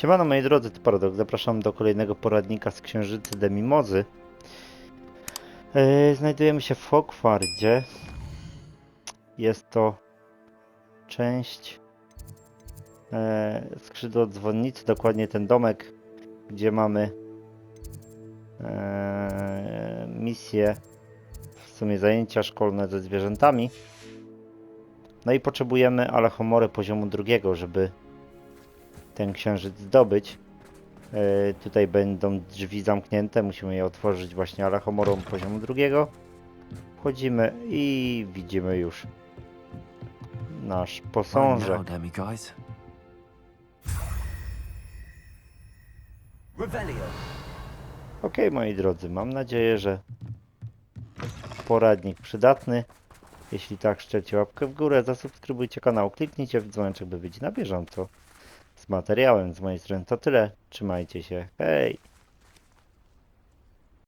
Siemano moi drodzy, to Paradox. Zapraszam do kolejnego poradnika z Księżycy Demimozy. Yy, znajdujemy się w Hogwardzie. Jest to część e, skrzydło dzwonnicy, dokładnie ten domek, gdzie mamy e, misję, w sumie zajęcia szkolne ze zwierzętami. No i potrzebujemy Alechomory poziomu drugiego, żeby ten księżyc zdobyć. E, tutaj będą drzwi zamknięte, musimy je otworzyć właśnie Alechomorą poziomu drugiego. Wchodzimy i widzimy już nasz posążek. Demi guys. Revelio. Ok, moi drodzy, mam nadzieję, że poradnik przydatny. Jeśli tak, szczercie łapkę w górę, zasubskrybujcie kanał, kliknijcie w dzwoneczek, by być na bieżąco materiałem. Z mojej strony to tyle. Trzymajcie się. Hej!